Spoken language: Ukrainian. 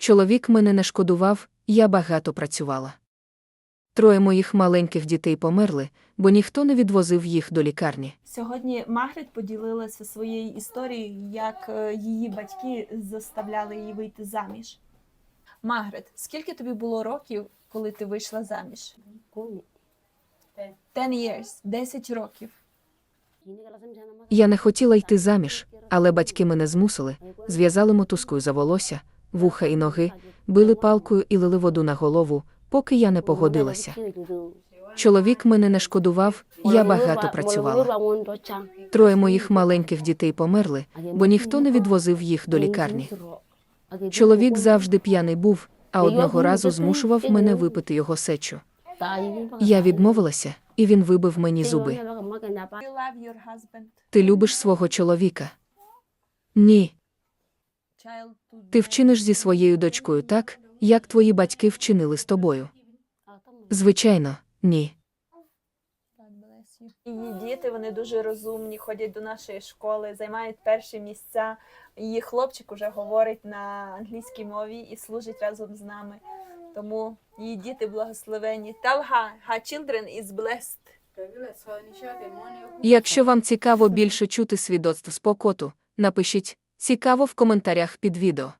Чоловік мене не шкодував, я багато працювала. Троє моїх маленьких дітей померли, бо ніхто не відвозив їх до лікарні. Сьогодні Магрет поділилася своєю історією, як е, її батьки заставляли її вийти заміж. Магрет, скільки тобі було років, коли ти вийшла заміж? Ten years, 10 років. Я не хотіла йти заміж, але батьки мене змусили, зв'язали мотузкою за волосся, вуха і ноги, били палкою і лили воду на голову, поки я не погодилася. Чоловік мене не шкодував, я багато працювала. Троє моїх маленьких дітей померли, бо ніхто не відвозив їх до лікарні. Чоловік завжди п'яний був, а одного разу змушував мене випити його сечу. Я відмовилася, і він вибив мені зуби. Ти любиш свого чоловіка? Ні. Ти вчиниш зі своєю дочкою так, як твої батьки вчинили з тобою. Звичайно, ні. Її діти вони дуже розумні, ходять до нашої школи, займають перші місця. Її хлопчик уже говорить на англійській мові і служить разом з нами. Тому її діти благословені. Tell her, her children is blessed. Якщо вам цікаво більше чути свідоцтв спокоту, напишіть цікаво в коментарях під відео.